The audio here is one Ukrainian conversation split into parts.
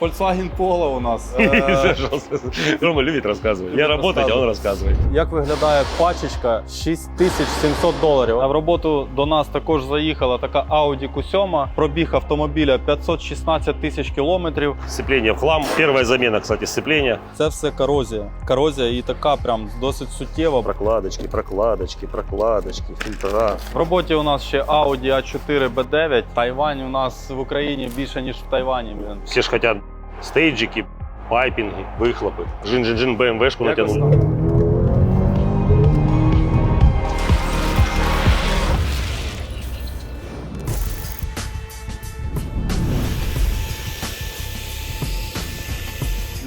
Volkswagen Polo у нас. Е. Рома любит рассказывать. Я работать, а он рассказывает. Як виглядає пачечка 6700 доларів. А в роботу до нас також заїхала така Audi Q7. Пробіг автомобіля 516 тисяч кілометрів. Сцепление в хлам. Первая замена, кстати, сцепления. Це все корозія. Корозія і така прям досить суттєва. Прокладочки, прокладочки, прокладочки, фильтра. В роботі у нас ще Audi A4 B9. Тайвань у нас в Україні більше ніж в Тайвані. Блін. Все ж хотят стейджики, пайпінги, вихлопи. Жин-жин-жин БМВшку Якось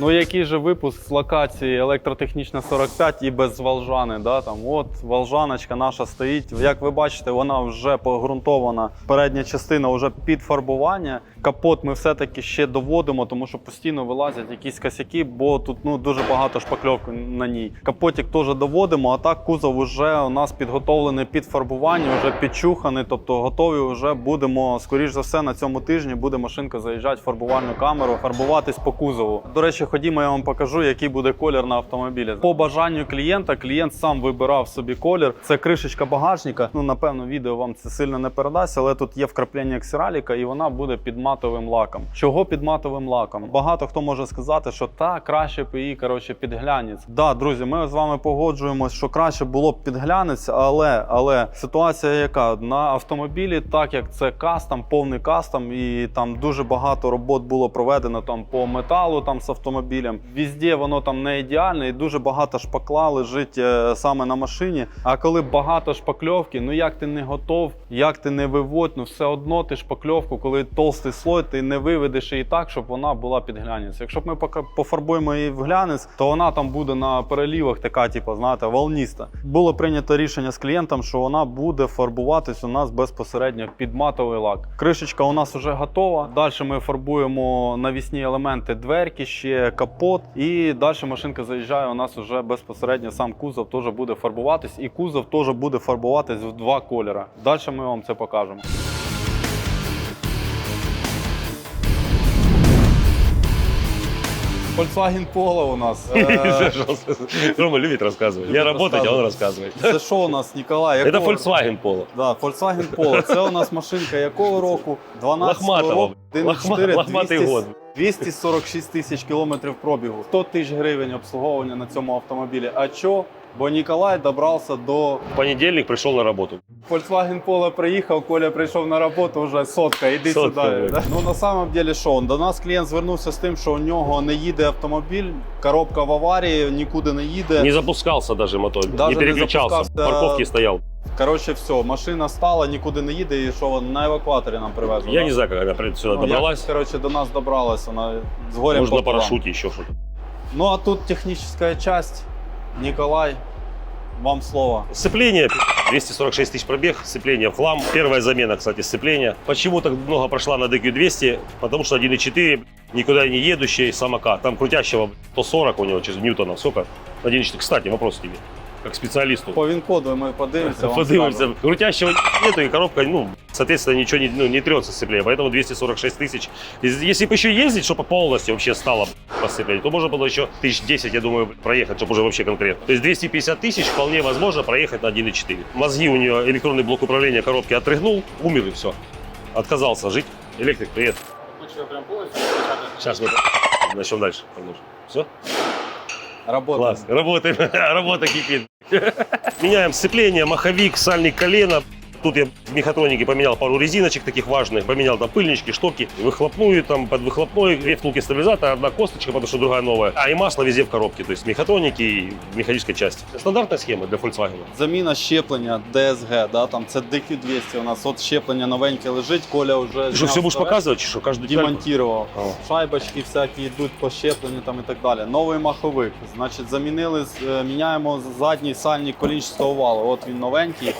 Ну, який же випуск з локації електротехнічна 45 і без Волжани. Да? Там, от Волжаночка наша стоїть. Як ви бачите, вона вже погрунтована. Передня частина вже під фарбування. Капот ми все-таки ще доводимо, тому що постійно вилазять якісь косяки, бо тут ну, дуже багато шпакльовки на ній. Капотик теж доводимо, а так кузов вже у нас підготовлений під фарбування, вже підчуханий, тобто готові вже будемо, скоріш за все, на цьому тижні буде машинка заїжджати в фарбувальну камеру, фарбуватись по кузову. До речі, ходімо, я вам покажу, який буде колір на автомобілі. По бажанню клієнта, клієнт сам вибирав собі колір. Це кришечка багажника. Ну, напевно, відео вам це сильно не передасть, але тут є вкраплення ксераліка, і вона буде під матовим лаком. Чого під матовим лаком? Багато хто може сказати, що та краще б її коротше під. Да, друзі, ми з вами погоджуємось, що краще було б під глянець, але але ситуація яка на автомобілі, так як це кастом, повний кастом, і там дуже багато робот було проведено там по металу, там з автомобілем. Візде воно там не ідеальне, і дуже багато шпакла лежить е, саме на машині. А коли багато шпакльовки, ну як ти не готов, як ти не виводь, ну все одно ти шпакльовку, коли толстий слой, ти не виведеш її так, щоб вона була під глянець. Якщо б ми пофарбуємо її в глянець, то вона там буде на перелівах така, типу, знаєте, волніста. Було прийнято рішення з клієнтом, що вона буде фарбуватись у нас безпосередньо під матовий лак. Кришечка у нас вже готова. Далі ми фарбуємо навісні елементи, дверки, ще капот. І далі машинка заїжджає. У нас вже безпосередньо сам кузов теж буде фарбуватись, і кузов теж буде фарбуватись в два кольори. Далі ми вам це покажемо. Volkswagen Polo у нас. Е, Пожалуйста. Рома любит рассказывать. Я Любит работать, а он рассказывать. рассказывает. Це що у нас, Ніколай? Это якого- Volkswagen Polo. Да, Volkswagen Polo. Це у нас машинка якого року? 12 Лохматого. року. 1.4, Лохматий 200 год. 246 тисяч кілометрів пробігу. 100 тисяч гривень обслуговування на цьому автомобілі. А чо? Бо Ніколай добрався до В понедельник пришел на работу. Volkswagen Polo приїхав, Коля прийшов на роботу, вже сотка, іди Сотка, сюди. Да? Ну на самом деле що? До нас клієнт звернувся з тим, що у нього не їде автомобіль, коробка в аварії, нікуди не їде. Не запускался даже мотор. Даже не не переключался. В запускался. парковке стоял. Коротше, все, машина стала, нікуди не їде, і що на евакуаторі нам привезли. Я не знаю, как она при- сюда Ну, добралась. Як, короче, до нас добралась вона з горем Может, на пополам. парашюте еще что-то. Ну а тут техническая часть. Николай, вам слово. Сцепление 246 тысяч пробег, сцепление хлам. Первая замена, кстати, сцепления. Почему так много прошла на DQ200? Потому что 1.4, никуда не едущий самокат. Там крутящего 140 у него, через ньютонов, сколько? 1.4. Кстати, вопрос тебе, как специалисту. По він-коду ми подивимося. вам скажемо. Крутящего нету, и коробка, ну, соответственно, ничего не, ну, не трется сцепление. Поэтому 246 тысяч. Если если бы еще ездить, чтобы полностью вообще стало по сцеплению, то можно было еще тысяч 10, я думаю, проехать, чтобы уже вообще конкретно. То есть 250 тысяч вполне возможно проехать на 1.4. Мозги у нее, электронный блок управления коробки отрыгнул, умер и все. Отказался жить. Электрик, привет. Сейчас мы начнем дальше. Все? Работаємо. Класс. Работаем. Работа кипит. Меняем сцепление, маховик, сальник колена. Тут я в мехатронике поменял пару резиночек таких важных, поменял там пыльнички, шторки, выхлопную, там под выхлопной, две втулки стабилизатора, одна косточка, потому что другая новая. А и масло везде в коробке, то есть мехатроники и механической части. Стандартная схема для Volkswagen. Заміна щеплення DSG, да, там це DQ200 у нас. От щеплення новеньке лежить, Коля вже Ты что, зняв все будешь старе, показывать, что каждую деталь? демонтував. О. Шайбочки всякі йдуть по щепленню там і так далі. Новий маховик. Значить, замінили, з- е, міняємо задній сальник колінчатого валу. От він новенький.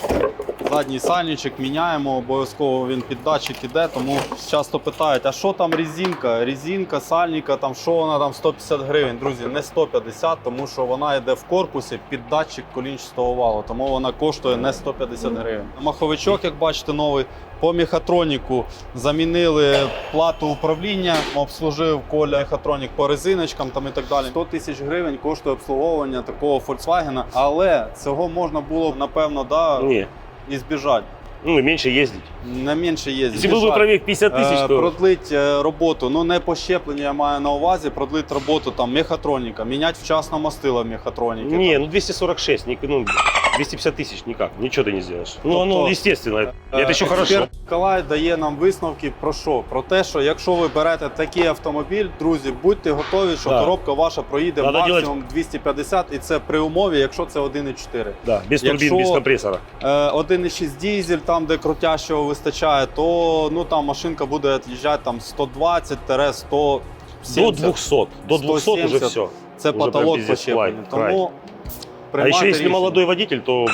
Задній сальничок міняємо, обов'язково він під датчик іде, тому часто питають, а що там резинка? Резинка, сальника, там що вона там 150 гривень. Друзі, не 150, тому що вона йде в корпусі під датчик колінчатого валу, тому вона коштує не 150 гривень. Маховичок, як бачите, новий. По мехатроніку замінили плату управління, обслужив Коля мехатронік по резиночкам там і так далі. 100 тисяч гривень коштує обслуговування такого Volkswagen, але цього можна було б напевно да, Не, і збіжати. ну, меньше ездить. На менше є Если был бы пробег 50 тысяч, Е, то... продлить е, роботу, ну не по щепленню я маю на увазі, продлить роботу там мехатроніка, міняти вчасно мастила в мехатроніки. Не, там. ну 246, ни- ну 250 тысяч никак, ничего ты не сделаешь. Ну, Тобто, оно естественно, это, это Е, еще експерт хорошо. Миколай дає нам висновки про що? Про те, що якщо ви берете такий автомобіль, друзі, будьте готові, що Да. коробка ваша проїде Надо максимум 250, і це при умові, якщо це 1,4. Да, без турбин, Якщо- без компрессора. Е, 1,6 дизель, там де крутящого вистачає, то ну там машинка буде від'їжджати там 120-170. До 200, до 200 уже 170. все. Це Уже прям потолок пиздец, край, почеплений. край. Тому А приймайте еще если рішення. молодой водитель, то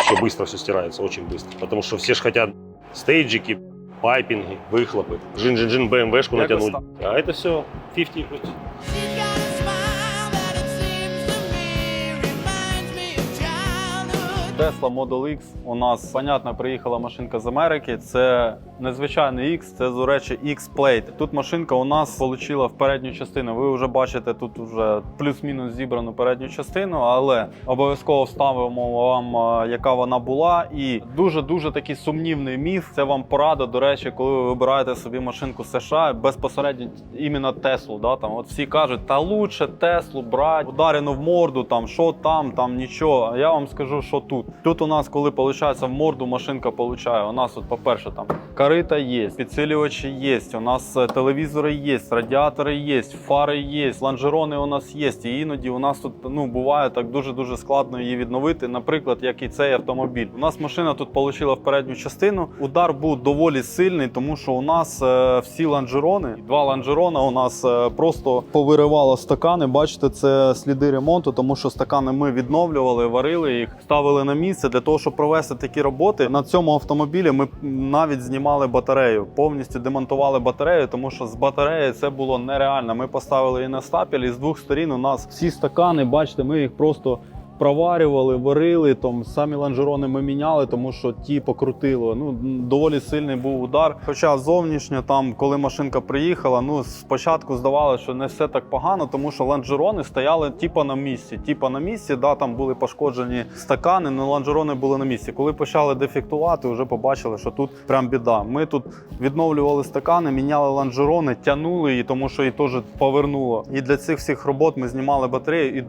еще быстро все стирается, очень быстро. Потому что все же хотят стейджики, пайпинги, выхлопы, жин-жин-жин, БМВшку Як натянуть. оста- А это все 50 She's got a smile that it seems to me reminds me of childhood. Tesla Model X у нас, понятно, приїхала машинка з Америки. Це незвичайний X, це, до речі, X-Plate. Тут машинка у нас отримала в передню частину. Ви вже бачите тут вже плюс-мінус зібрану передню частину, але обов'язково вставимо вам, яка вона була. І дуже-дуже такий сумнівний міф. Це вам порада, до речі, коли ви вибираєте собі машинку США, безпосередньо іменно Теслу. Да, там, от всі кажуть, та лучше Теслу брати, ударену в морду, там, що там, там нічого. А я вам скажу, що тут. Тут у нас, коли виходить, в морду машинка получає, у нас, от, по-перше, там корита є, підсилювачі є, у нас е, телевізори є, радіатори є, фари є, лонжерони у нас є. І іноді у нас тут ну, буває так дуже-дуже складно її відновити, наприклад, як і цей автомобіль. У нас машина тут отримала в передню частину. Удар був доволі сильний, тому що у нас е, всі лонжерони, два лонжерона у нас е, просто повиривало стакани. Бачите, це сліди ремонту, тому що стакани ми відновлювали, варили їх, ставили на місце для того, щоб провести такі роботи. На цьому автомобілі ми навіть знімали батарею, повністю демонтували батарею, тому що з батареї це було нереально. Ми поставили її на стапель, і з двох сторін у нас всі стакани, бачите, ми їх просто. Проварювали, варили, там самі лонжерони ми міняли, тому що ті покрутило. Ну доволі сильний був удар. Хоча зовнішньо, там, коли машинка приїхала, ну спочатку здавалося, що не все так погано, тому що лонжерони стояли типа на місці. Типа на місці, да, там були пошкоджені стакани, але лонжерони були на місці. Коли почали дефектувати, вже побачили, що тут прям біда. Ми тут відновлювали стакани, міняли лонжерони, тягнули її, тому що її теж повернуло. І для цих всіх робот ми знімали батарею, і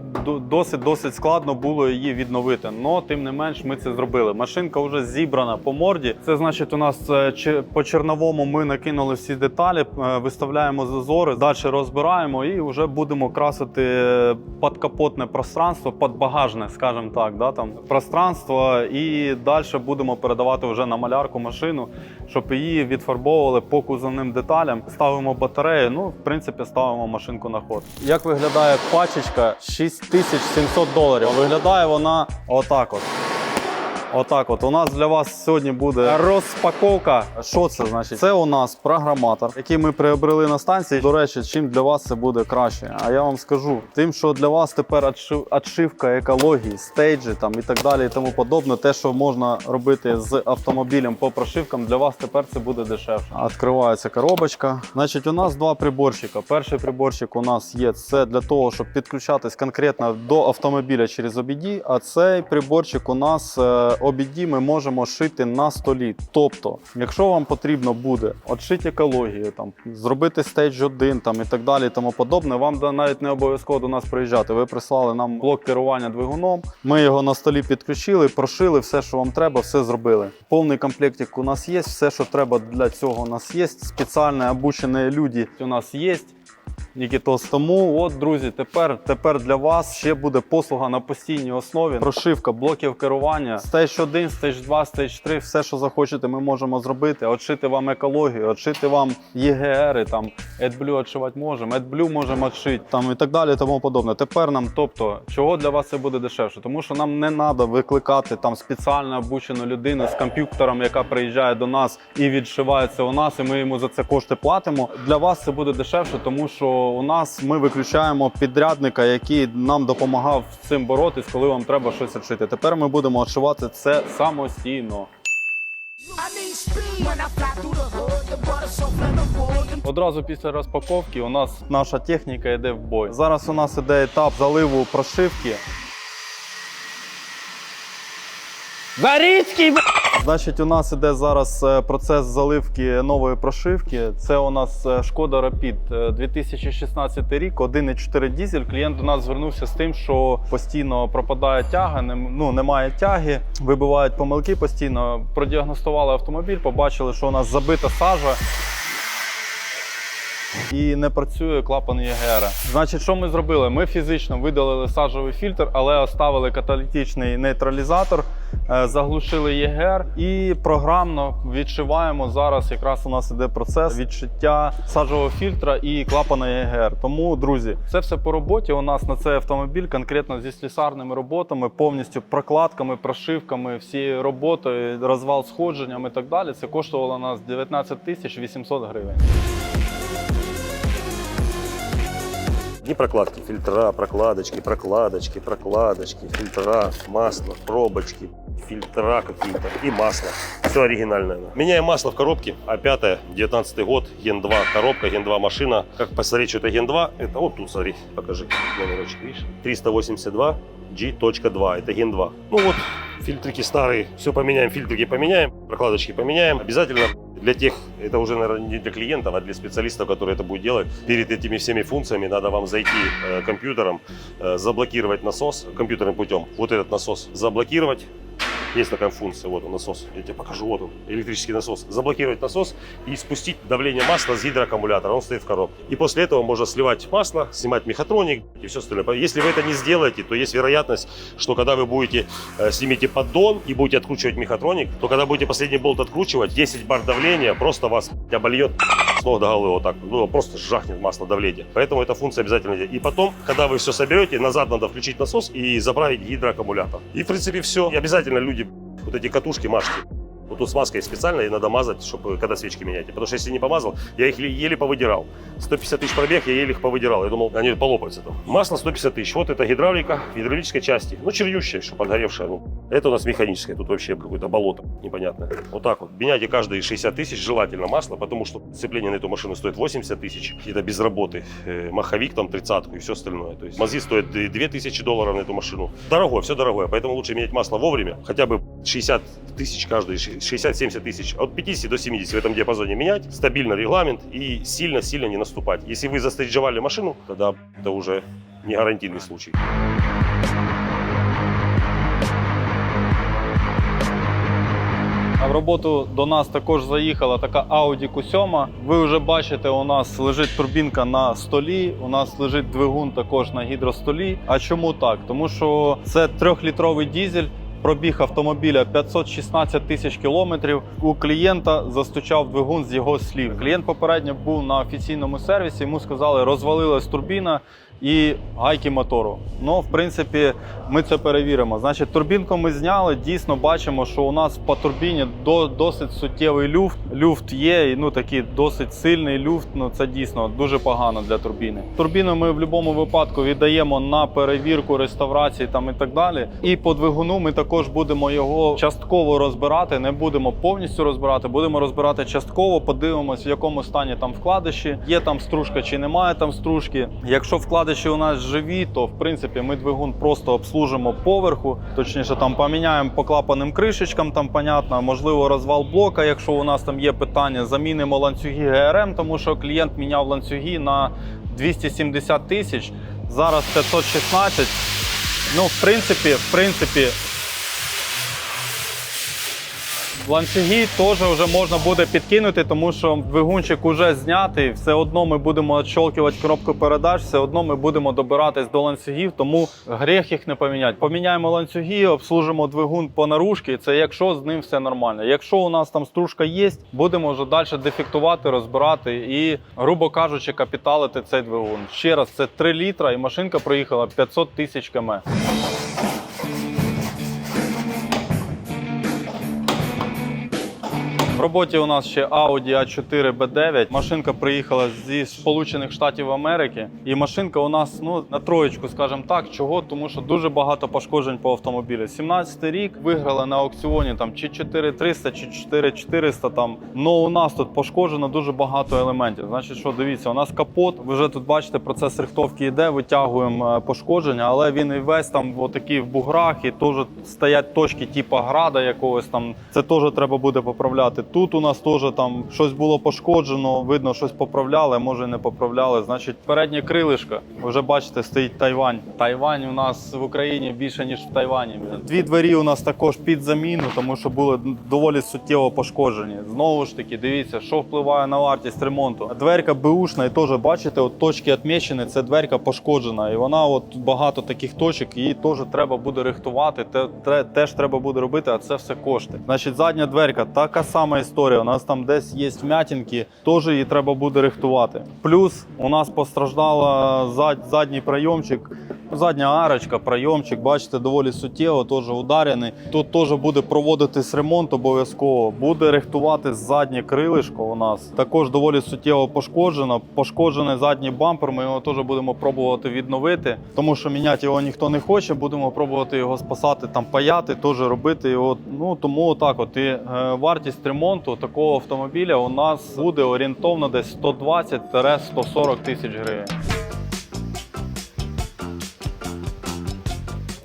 досить досить складно було її відновити. Но тим не менш ми це зробили. Машинка вже зібрана по морді. Це значить, у нас е, по черновому ми накинули всі деталі, е, виставляємо зазори, далі розбираємо і вже будемо красити е, подкапотне пространство, подбагажне, скажімо так, да, там пространство, і далі будемо передавати вже на малярку машину, щоб її відфарбовували по кузовним деталям. Ставимо батарею. Ну, в принципі, ставимо машинку на ход. Як виглядає пачечка 6700 доларів? Виглядає вона отак от. Отак, от у нас для вас сьогодні буде розпаковка. Що це значить? Це у нас програматор, який ми приобрели на станції. До речі, чим для вас це буде краще? А я вам скажу, тим, що для вас тепер отшив- отшивка екології, стейджі там і так далі, і тому подобне. Те, що можна робити з автомобілем по прошивкам, для вас тепер це буде дешевше. Відкривається коробочка. Значить, у нас два приборчика. Перший приборчик у нас є це для того, щоб підключатись конкретно до автомобіля через OBD, а цей приборчик у нас OBD ми можемо шити на столі. Тобто, якщо вам потрібно буде отшити екологію, там зробити стейдж 1 там і так далі, і тому подобне, вам навіть не обов'язково до нас приїжджати. Ви прислали нам блок керування двигуном. Ми його на столі підключили, прошили, все, що вам треба, все зробили. Повний комплектик у нас є, все, що треба для цього у нас є. Спеціально обучені люди у нас є. Нікітос. Тому, от, друзі, тепер, тепер для вас ще буде послуга на постійній основі. Прошивка блоків керування. Stage 1, Stage 2, Stage 3, все, що захочете, ми можемо зробити. Отшити вам екологію, отшити вам ЄГРи, там AdBlue отшивати можемо, AdBlue можемо отшити, там і так далі, тому подобне. Тепер нам, тобто, чого для вас це буде дешевше? Тому що нам не треба викликати там спеціально обучену людину з комп'ютером, яка приїжджає до нас і відшивається у нас, і ми йому за це кошти платимо. Для вас це буде дешевше, тому що у нас ми виключаємо підрядника, який нам допомагав з цим боротись, коли вам треба щось відшити. Тепер ми будемо отшивати це самостійно. Одразу після розпаковки у нас наша техніка йде в бой. Зараз у нас іде етап заливу прошивки. Зарицький! Значить, у нас іде зараз е, процес заливки нової прошивки. Це у нас е, Шкода е, 2016 рік, 1,4 дізель. Клієнт до нас звернувся з тим, що постійно пропадає тяга, не ну, немає тяги, вибивають помилки постійно. Продіагностували автомобіль, побачили, що у нас забита сажа і не працює клапан ЄГР. Значить, що ми зробили? Ми фізично видалили сажовий фільтр, але оставили каталітичний нейтралізатор, е, заглушили ЄГР і програмно відшиваємо зараз. Якраз у нас іде процес відшиття сажового фільтра і клапана ЄГР. Тому, друзі, це все по роботі. У нас на цей автомобіль конкретно зі слісарними роботами, повністю прокладками, прошивками, всією роботою, розвал сходженням і так далі. Це коштувало нас 19 тисяч 800 гривень. Одни прокладки, фильтра, прокладочки, прокладочки, прокладочки, фильтра, масло, пробочки, фильтра какие-то и масло. Все оригинальное. Меняем масло в коробке. А5, 19 год, Ген 2 коробка, Ген 2 машина. Как посмотреть, что это Ген 2? Это вот тут, смотри, покажи номерочек, видишь? 382 G.2, это Ген 2. Ну вот, фильтрики старые, все поменяем, фильтрики поменяем, прокладочки поменяем. Обязательно для тех, это уже, наверное, не для клиентов, а для специалистов, которые это будут делать, перед этими всеми функциями надо вам зайти э, компьютером, э, заблокировать насос компьютерным путем. Вот этот насос заблокировать. Есть такая функция, вот он насос, я тебе покажу, вот он, электрический насос. Заблокировать насос и спустить давление масла с гидроаккумулятора, он стоит в коробке. И после этого можно сливать масло, снимать мехатроник и все остальное. Если вы это не сделаете, то есть вероятность, что когда вы будете, э, снимете поддон и будете откручивать мехатроник, то когда будете последний болт откручивать, 10 бар давления просто вас обольет до головы вот так, ну просто жахнет масло давление. Поэтому эта функция обязательно. есть. И потом, когда вы все соберете, назад надо включить насос и заправить гидроаккумулятор. И в принципе все. И обязательно люди вот эти катушки мажьте. Вот тут с маской специально и надо мазать, чтобы когда свечки меняете. Потому что если не помазал, я их еле повыдирал. 150 тысяч пробег, я еле их повыдирал. Я думал, они полопаются там. Масло 150 тысяч. Вот это гидравлика в гидравлической части. Ну, чернющая, что подгоревшая. Ну, это у нас механическое. Тут вообще какое-то болото непонятное. Вот так вот. Меняйте каждые 60 тысяч желательно масло, потому что сцепление на эту машину стоит 80 тысяч. Это без работы. Э, маховик там тридцатку и все остальное. То есть мозги стоят и 2000 долларов на эту машину. Дорогое, все дорогое. Поэтому лучше менять масло вовремя. Хотя бы 60 тысяч каждый, 60-70 тысяч. От 50 до 70 в этом диапазоне менять. Стабильно регламент и сильно-сильно не наступать. Если вы застрижевали машину, тогда это уже не гарантийный случай. А в роботу до нас також заїхала така Audi Q7. Ви вже бачите, у нас лежить турбінка на столі, у нас лежить двигун також на гідростолі. А чому так? Тому що це трьохлітровий дізель. Пробіг автомобіля 516 тисяч кілометрів. У клієнта застучав двигун з його слів. Клієнт попередньо був на офіційному сервісі. Йому сказали, розвалилась турбіна і гайки мотору. Ну, в принципі, ми це перевіримо. Значить, турбінку ми зняли. Дійсно бачимо, що у нас по турбіні до, досить суттєвий люфт. Люфт є, і ну такий досить сильний люфт. Ну це дійсно дуже погано для турбіни. Турбіну ми в будь-якому випадку віддаємо на перевірку реставрації там і так далі. І по двигуну ми також будемо його частково розбирати. Не будемо повністю розбирати, будемо розбирати частково. Подивимось, в якому стані там вкладиші. Є там стружка чи немає там стружки. Якщо вкладиші у нас живі, то в принципі ми двигун просто обслужимо поверху. Точніше, там поміняємо по клапаним кришечкам, там понятно, можливо, розвал блока. Якщо у нас там є питання, замінимо ланцюги ГРМ, тому що клієнт міняв ланцюги на 270 тисяч. Зараз 516. Ну, в принципі, в принципі, Ланцюги теж вже можна буде підкинути, тому що двигунчик уже знятий. Все одно ми будемо відщолкувати коробку передач, все одно ми будемо добиратись до ланцюгів, тому гріх їх не поміняти. Поміняємо ланцюги, обслужимо двигун по наружці. Це якщо з ним все нормально. Якщо у нас там стружка є, будемо вже далі дефектувати, розбирати і, грубо кажучи, капіталити цей двигун. Ще раз, це 3 літра, і машинка проїхала 500 тисяч км. В роботі у нас ще Audi A4 B9. Машинка приїхала зі Сполучених Штатів Америки. І машинка у нас ну на троєчку, скажімо так. Чого? Тому що дуже багато пошкоджень по автомобілю. 17 рік виграла на аукціоні там чи 4300, чи 4400 там. Ну у нас тут пошкоджено дуже багато елементів. Значить, що дивіться, у нас капот. Ви вже тут бачите, процес рихтовки йде, витягуємо е, пошкодження, але він і весь там отакий в буграх, і теж стоять точки типу града якогось там. Це теж треба буде поправляти. Тут у нас теж там щось було пошкоджено, видно, щось поправляли, може не поправляли. Значить, переднє крилишко, вже бачите, стоїть Тайвань. Тайвань у нас в Україні більше ніж в Тайвані. Дві двері у нас також під заміну, тому що були доволі суттєво пошкоджені. Знову ж таки, дивіться, що впливає на вартість ремонту. Дверка беушна, і теж бачите, от точки відмічені, це дверка пошкоджена. І вона от багато таких точок, її теж треба буде рихтувати. Те, те- теж треба буде робити, а це все кошти. Значить, задня дверка така сама історія. У нас там десь є вмятинки, теж її треба буде рихтувати. Плюс у нас постраждала зад, задній прийомчик. Задня арочка, прийомчик, бачите, доволі суттєво, теж ударений. Тут теж буде проводитись ремонт обов'язково. Буде рихтувати заднє крилишко у нас. Також доволі суттєво пошкоджено. Пошкоджений задній бампер. Ми його теж будемо пробувати відновити, тому що міняти його ніхто не хоче. Будемо пробувати його спасати, там паяти, теж робити його. Ну тому отак. От і е, вартість ремонту такого автомобіля у нас буде орієнтовно десь 120-140 тисяч гривень.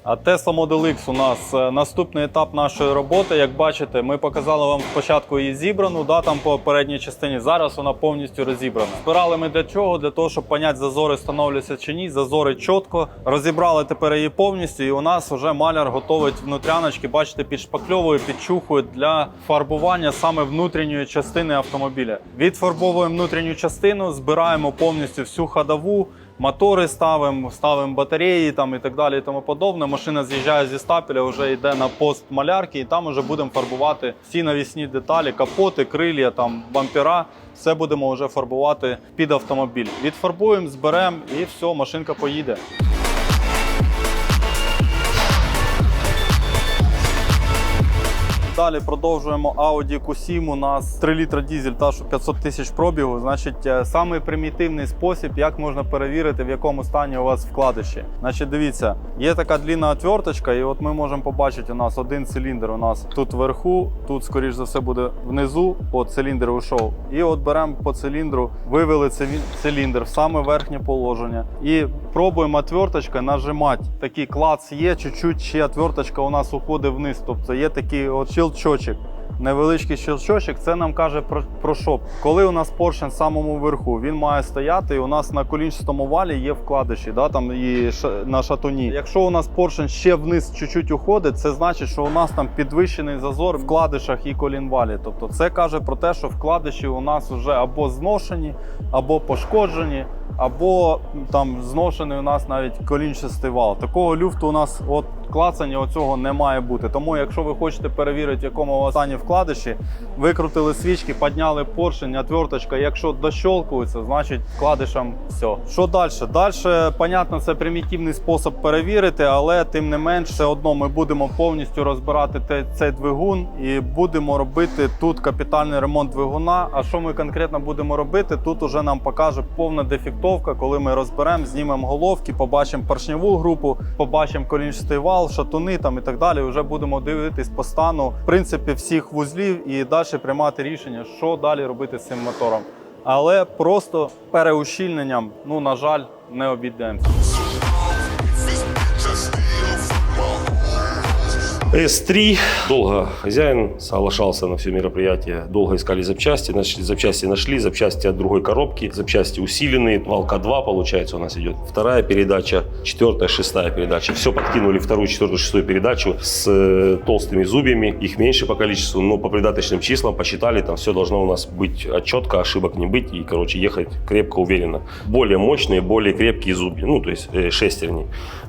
А Tesla Model X у нас е, наступний етап нашої роботи. Як бачите, ми показали вам спочатку її зібрану, да, там по передній частині. Зараз вона повністю розібрана. Збирали ми для чого? Для того, щоб поняти, зазори встановлюються чи ні. Зазори чітко. Розібрали тепер її повністю, і у нас вже маляр готовить внутряночки. Бачите, підшпакльовує, підчухує для фарбування саме внутрішньої частини автомобіля. Відфарбовуємо внутрішню частину, збираємо повністю всю ходову. Мотори ставимо, ставимо батареї там і так далі, і тому подобне. Машина з'їжджає зі стапеля, вже йде на пост малярки, і там вже будемо фарбувати всі навісні деталі, капоти, крилля, там бампера. Все будемо вже фарбувати під автомобіль. Відфарбуємо, зберемо і все, машинка поїде. Далі продовжуємо Audi Q7. У нас 3 літра дізель та що 500 тисяч пробігу. Значить, е, самий примітивний спосіб, як можна перевірити, в якому стані у вас вкладиші. Значить, дивіться, є така длінна отверточка, і от ми можемо побачити, у нас один циліндр. У нас тут вверху, тут, скоріш за все, буде внизу. От циліндр ушов. І от беремо по циліндру, вивели циліндр в саме верхнє положення. І пробуємо отверточкою нажимати. Такий клац є, чуть-чуть ще отверточка у нас уходить вниз. Тобто є такий от щелчочок. Невеличкий щелчочок, це нам каже про, про що? Коли у нас поршень в самому верху, він має стояти, і у нас на колінчастому валі є вкладиші, да, там і ша- на шатуні. Якщо у нас поршень ще вниз чуть-чуть уходить, це значить, що у нас там підвищений зазор в вкладишах і колінвалі. Тобто це каже про те, що вкладиші у нас вже або зношені, або пошкоджені, або там зношений у нас навіть колінчастий вал. Такого люфту у нас от клацання оцього не має бути. Тому, якщо ви хочете перевірити, в якому у вас стані вкладиші, викрутили свічки, підняли поршень, отверточка. Якщо дощолкується, значить вкладишам все. Що далі? Далі, понятно, це примітивний спосіб перевірити, але тим не менш, все одно ми будемо повністю розбирати те- цей двигун і будемо робити тут капітальний ремонт двигуна. А що ми конкретно будемо робити? Тут уже нам покаже повна дефектовка, коли ми розберемо, знімемо головки, побачимо поршневу групу, побачимо колінчатий вал, шатуни там і так далі. Вже будемо дивитись по стану в принципі всіх вузлів і далі приймати рішення, що далі робити з цим мотором. Але просто переущільненням, ну на жаль, не обійдемося. С3. Долго хозяин соглашался на все мероприятие. Долго искали запчасти. Нашли, запчасти нашли. Запчасти от другой коробки. Запчасти усиленные. Валка 2 получается у нас идет. Вторая передача. Четвертая, шестая передача. Все подкинули вторую, четвертую, шестую передачу с э, толстыми зубьями. Их меньше по количеству, но по придаточным числам посчитали. Там все должно у нас быть четко, ошибок не быть. И, короче, ехать крепко, уверенно. Более мощные, более крепкие зубья. Ну, то есть э, шестерни.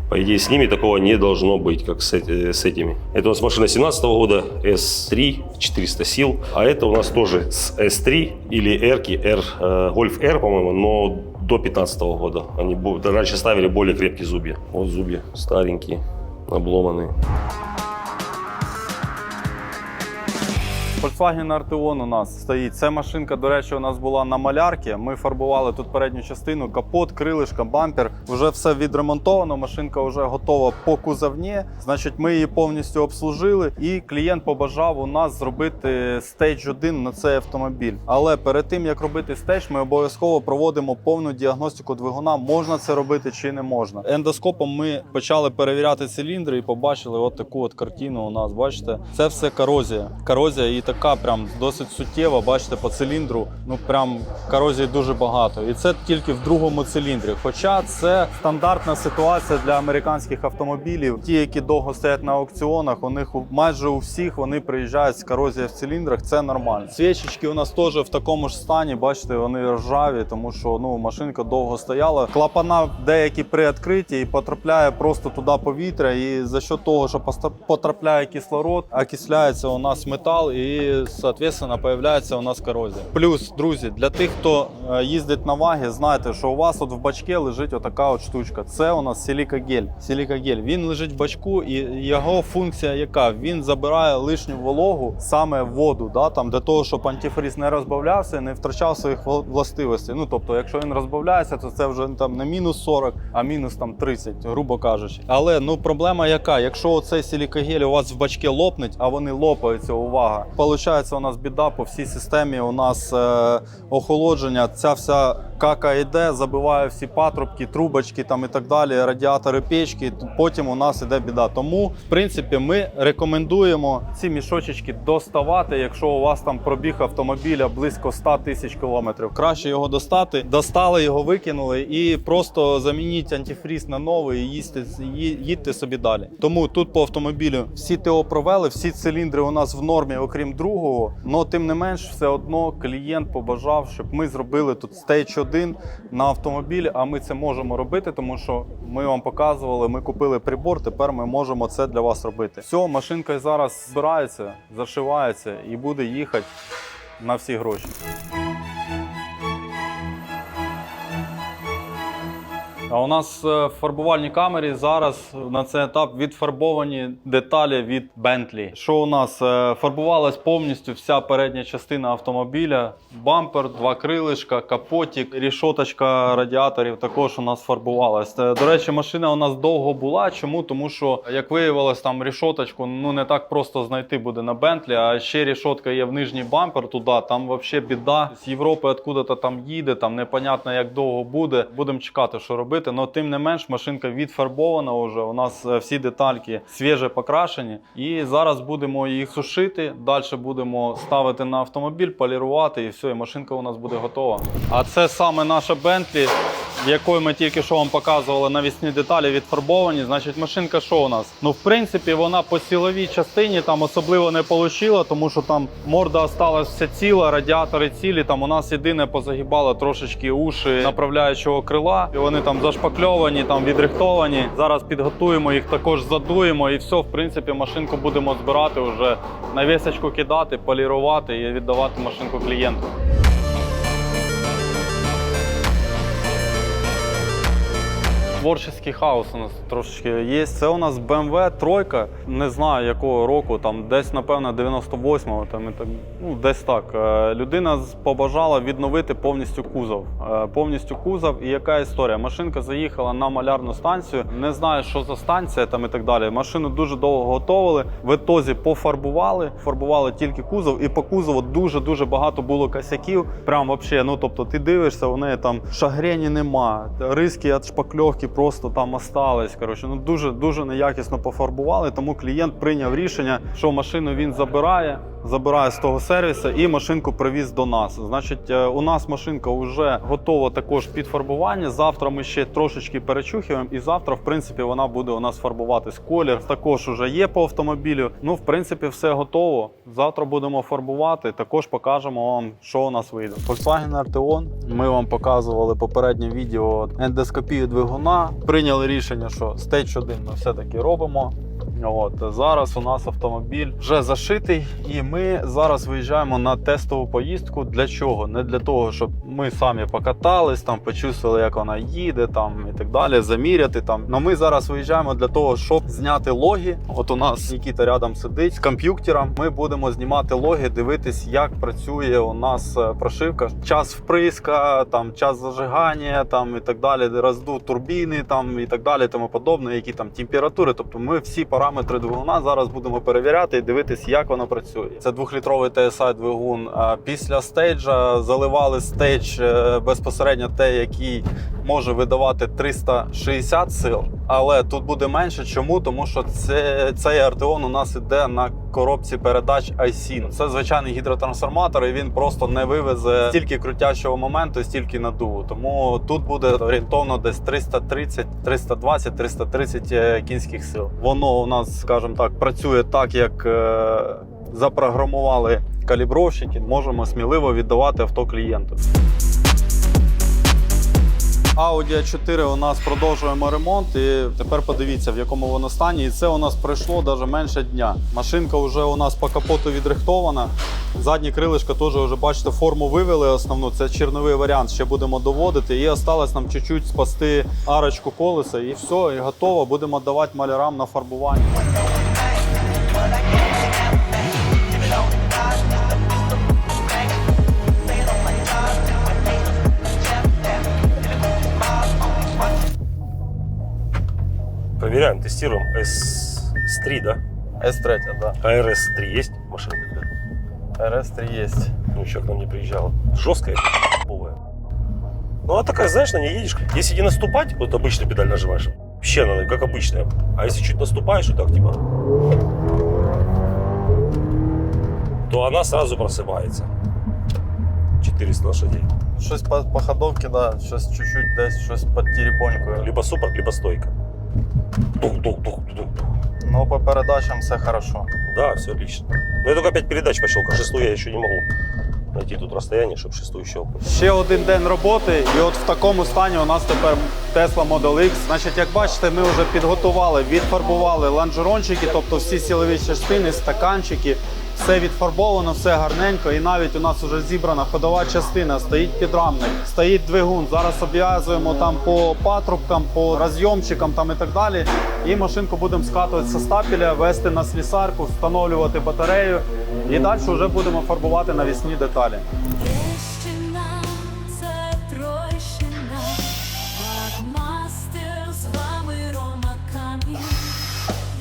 По идее, с ними такого не должно быть, как с, эти- с этими. Это у нас машина 17 года, S3, 400 сил. А это у нас тоже с S3 или R, R э, Golf R, по-моему, но до 15 года. Они раньше ставили более крепкие зубья. Вот зубья старенькие, обломанные. Volkswagen Arteon у нас стоїть. Це машинка, до речі, у нас була на малярці. Ми фарбували тут передню частину, капот, крилишка, бампер. Вже все відремонтовано. Машинка вже готова по кузовні. Значить, ми її повністю обслужили. І клієнт побажав у нас зробити Stage 1 на цей автомобіль. Але перед тим як робити Stage, ми обов'язково проводимо повну діагностику двигуна. Можна це робити чи не можна. Ендоскопом ми почали перевіряти циліндри і побачили от таку от картину. У нас бачите, це все корозія. Корозія і така прям досить суттєва. Бачите, по циліндру. Ну прям корозії дуже багато. І це тільки в другому циліндрі. Хоча це стандартна ситуація для американських автомобілів. Ті, які довго стоять на аукціонах, у них майже у всіх вони приїжджають з корозією в циліндрах. Це нормально. Свічечки у нас теж в такому ж стані. Бачите, вони ржаві, тому що ну машинка довго стояла. Клапана деякі приоткриті і потрапляє просто туди повітря. І за що того, що потрапляє кислород, окисляється у нас метал, і соответственно появляється у нас корозія. Плюс, друзі, для тих, хто їздить на ваги, знайте, що у вас от в бачке лежить отака от штучка. Це у нас силікагель. Силікагель. Він лежить в бачку, і його функція яка? Він забирає лишню вологу саме воду, да, там, для того, щоб антифриз не розбавлявся, і не втрачав своїх властивостей. Ну тобто, якщо він розбавляється, то це вже там не мінус 40, а мінус там 30, грубо кажучи. Але ну проблема яка? Якщо оцей силікагель у вас в бачке лопнеть, а вони лопаються, увага. Получається, у нас біда по всій системі. У нас е, охолодження, ця вся кака йде, забиває всі патрубки, трубочки там і так далі, радіатори печки. Потім у нас іде біда. Тому, в принципі, ми рекомендуємо ці мішочечки доставати, якщо у вас там пробіг автомобіля близько 100 тисяч кілометрів. Краще його достати, достали його, викинули і просто замініть антифріз на новий і їсти, їдьте собі далі. Тому тут по автомобілю всі ТО провели, всі циліндри у нас в нормі, окрім другого. Но тим не менш, все одно клієнт побажав, щоб ми зробили тут стейдж 1 на автомобілі. А ми це можемо робити, тому що ми вам показували, ми купили прибор. Тепер ми можемо це для вас робити. Все, машинка зараз збирається, зашивається і буде їхати на всі гроші. А у нас е, в фарбувальній камері зараз на цей етап відфарбовані деталі від Bentley. Що у нас Е, фарбувалась повністю вся передня частина автомобіля, бампер, два крилишка, капотик, рішоточка радіаторів також у нас фарбувалась. Е, До речі, машина у нас довго була. Чому? Тому що, як виявилось, там рішоточку ну не так просто знайти буде на Bentley, а ще рішотка є в нижній бампер туди. Там взагалі біда з Європи, откуда-то там їде, там непонятно як довго буде. Будемо чекати, що робити. Но тим не менш, машинка відфарбована вже. У нас е, всі детальки свіже покрашені. І зараз будемо їх сушити. Далі будемо ставити на автомобіль, полірувати, і все, і машинка у нас буде готова. А це саме наша Bentley, якої ми тільки що вам показували навісні деталі відфарбовані. Значить, машинка що у нас? Ну, в принципі, вона по силовій частині там особливо не отримала, тому що там морда осталась вся ціла, радіатори цілі. Там у нас єдине позагибало трошечки уші направляючого крила. І вони там зашпакльовані, там відрихтовані. Зараз підготуємо їх, також задуємо, і все, в принципі, машинку будемо збирати вже на вісочку кидати, полірувати і віддавати машинку клієнту. Творчий хаос у нас трошечки є. Це у нас BMW тройка, не знаю якого року, там десь, напевно, 98-го, там, так, ну, десь так. Е, Людина побажала відновити повністю кузов. Е, Повністю кузов. І яка історія? Машинка заїхала на малярну станцію. Не знаю, що за станція там і так далі. Машину дуже довго готували. В етозі пофарбували, фарбували тільки кузов, і по кузову дуже-дуже багато було косяків. Прям вообще, ну тобто ти дивишся, у неї там шагрені нема, риски від шпакльовки просто там остались. Коротше, ну дуже дуже неякісно пофарбували. Тому клієнт прийняв рішення, що машину він забирає, забирає з того сервісу і машинку привіз до нас. Значить, е, у нас машинка вже готова також під фарбування. Завтра ми ще трошечки перечухуємо, і завтра, в принципі, вона буде у нас фарбуватись. Колір також уже є по автомобілю. Ну, в принципі, все готово. Завтра будемо фарбувати. Також покажемо вам, що у нас вийде. Volkswagen Arteon. Ми вам показували попереднє відео ендоскопію двигуна. Прийняли рішення, що Stage 1 ми все-таки робимо. От зараз у нас автомобіль вже зашитий, і ми зараз виїжджаємо на тестову поїздку. Для чого? Не для того, щоб ми самі покатались, там почувствували, як вона їде, там і так далі, заміряти там. Но ми зараз виїжджаємо для того, щоб зняти логи. От у нас Нікіта рядом сидить з комп'ютером. Ми будемо знімати логи, дивитись, як працює у нас е, прошивка. Час вприска, там час зажигання, там і так далі, роздув турбіни, там і так далі, тому подобне, які там температури. Тобто ми всі параметри двигуна зараз будемо перевіряти і дивитись, як воно працює. Це двохлітровий TSI двигун. Після стейджа заливали стейдж е, безпосередньо те, який може видавати 360 сил, але тут буде менше. Чому? Тому що це, цей артеон у нас іде на коробці передач ISIN. Це звичайний гідротрансформатор, і він просто не вивезе стільки крутящого моменту, стільки надуву. Тому тут буде орієнтовно десь 330, 320, 330 е, кінських сил. Воно у нас, скажімо так, працює так, як е, запрограмували калібровщики. Можемо сміливо віддавати авто клієнту. Audi a 4 у нас продовжуємо ремонт, і тепер подивіться, в якому воно стані. І це у нас пройшло навіть менше дня. Машинка вже у нас по капоту відрихтована. Задні крилишка теж вже бачите, форму вивели основну. Це черновий варіант. Ще будемо доводити. І осталось нам чуть-чуть спасти арочку колеса, і все, і готово. Будемо давати малярам на фарбування. Проверяем, тестируем. S- S3, да? С3, да. А RS3 есть машина такая? РС-3 є. Ну, еще к нам не приезжала. Жесткая, бовая. Ну, а такая, знаешь, на ней едешь. Если не наступать, вот обычную педаль нажимаешь, вообще она как обычная. А если чуть наступаешь, вот так типа, то она сразу просыпается. 400 лошадей. Щось по, по ходовці, да, щось чуть-чуть десь щось під тіріпонькою. Либо супер, либо стойка. Тух-тух-тух-тух-тух. Ну, по передачам все хорошо. Да, все отлично. Ну, я только 5 передач пощелкал. Шестую я еще не могу найти тут расстояние, чтобы шестую щелкнуть. Ще один день роботи, і от в такому стані у нас тепер Tesla Model X. Значить, як бачите, ми вже підготували, відфарбували лонжерончики, тобто всі силові частини, стаканчики. Все відфарбовано, все гарненько, і навіть у нас вже зібрана ходова частина, стоїть підрамник, стоїть двигун. Зараз обв'язуємо там по патрубкам, по розйомчикам там і так далі. І машинку будемо скатувати зі стапеля, вести на слісарку, встановлювати батарею. І далі вже будемо фарбувати навісні деталі.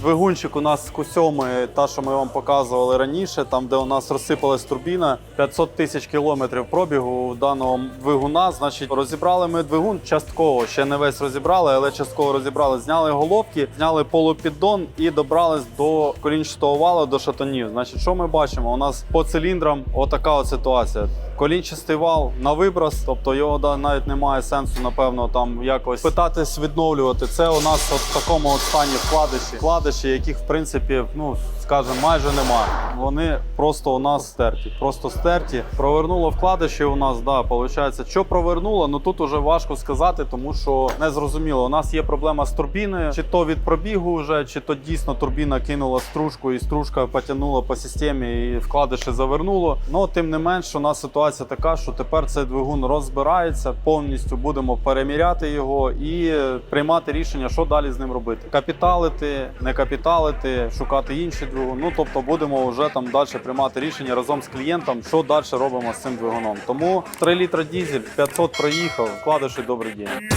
Двигунчик у нас з Q7, та, що ми вам показували раніше, там, де у нас розсипалась турбіна, 500 тисяч кілометрів пробігу даного двигуна. Значить, розібрали ми двигун частково, ще не весь розібрали, але частково розібрали. Зняли головки, зняли полупіддон і добрались до колінчатого вала, до шатунів. Значить, що ми бачимо? У нас по циліндрам отака от ситуація. Колінчастий вал на виброс, тобто його навіть немає сенсу, напевно, там якось питатись відновлювати. Це у нас от в такому от стані вкладиші, вкладиші, яких в принципі, ну скажімо, майже немає. Вони просто у нас стерті, просто стерті. Провернуло вкладиші у нас, да, виходить, що провернуло, ну тут уже важко сказати, тому що не зрозуміло. У нас є проблема з турбіною, чи то від пробігу вже, чи то дійсно турбіна кинула стружку, і стружка потягнула по системі і вкладиші завернуло. Ну тим не менш, у нас ситуація така, що тепер цей двигун розбирається, повністю будемо переміряти його і приймати рішення, що далі з ним робити. Капіталити, не капіталити, шукати інший двигун. Ну тобто будемо вже там далі приймати рішення разом з клієнтом, що далі робимо з цим двигуном. Тому 3 літра дізель, 500 проїхав, вкладиші добрий день.